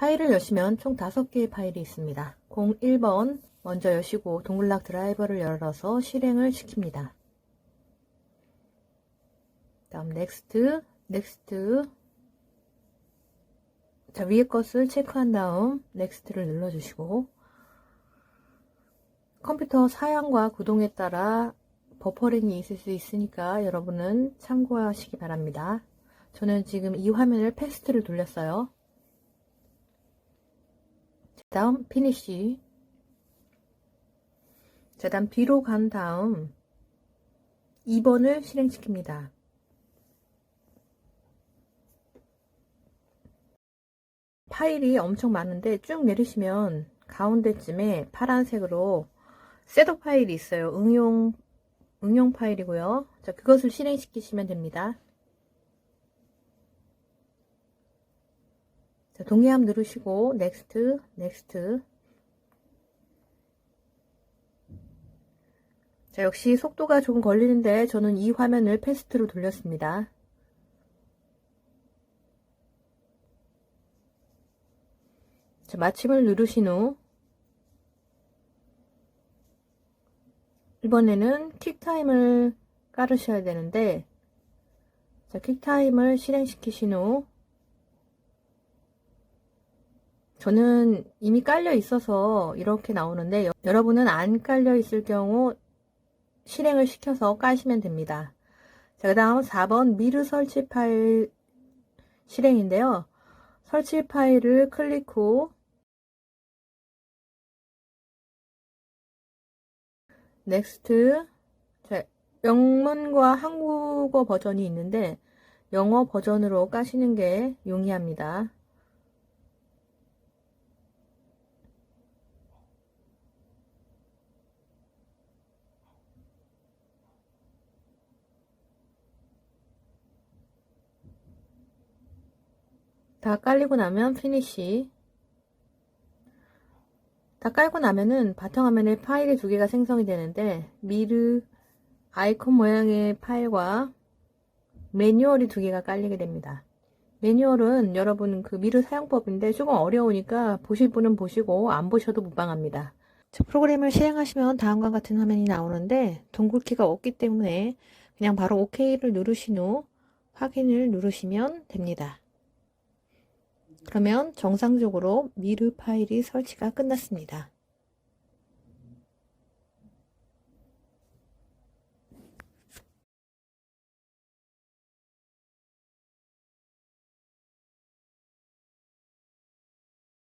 파일을 여시면 총 5개의 파일이 있습니다. 01번 먼저 여시고 동글락 드라이버를 열어서 실행을 시킵니다. 다음 넥스트, 넥스트 자 위에 것을 체크한 다음 넥스트를 눌러주시고 컴퓨터 사양과 구동에 따라 버퍼링이 있을 수 있으니까 여러분은 참고하시기 바랍니다. 저는 지금 이 화면을 패스트를 돌렸어요. 다음 피니쉬 자 다음 뒤로 간 다음 2번을 실행시킵니다. 파일이 엄청 많은데 쭉 내리시면 가운데쯤에 파란색으로 셋업 파일이 있어요. 응용 응용 파일이고요. 자, 그것을 실행시키시면 됩니다. 자, 동의함 누르시고 넥스트, 넥스트. 자, 역시 속도가 조금 걸리는데 저는 이 화면을 패스트로 돌렸습니다. 자, 마침을 누르신 후 이번에는 킥타임을 깔으셔야 되는데 자, 킥타임을 실행시키신 후 저는 이미 깔려 있어서 이렇게 나오는데 여, 여러분은 안 깔려 있을 경우 실행을 시켜서 까시면 됩니다. 자, 그 다음 4번 미르 설치 파일 실행인데요. 설치 파일을 클릭 후 넥스트 자, 영문과 한국어 버전이 있는데 영어 버전으로 까시는 게 용이합니다. 다 깔리고 나면 피니시 다 깔고 나면은 바탕화면에 파일이 두 개가 생성이 되는데 미르 아이콘 모양의 파일과 매뉴얼이 두 개가 깔리게 됩니다. 매뉴얼은 여러분 그 미르 사용법인데 조금 어려우니까 보실 분은 보시고 안 보셔도 무방합니다. 자, 프로그램을 실행하시면 다음과 같은 화면이 나오는데 동굴키가 없기 때문에 그냥 바로 OK를 누르신 후 확인을 누르시면 됩니다. 그러면 정상적으로 미르 파일이 설치가 끝났습니다.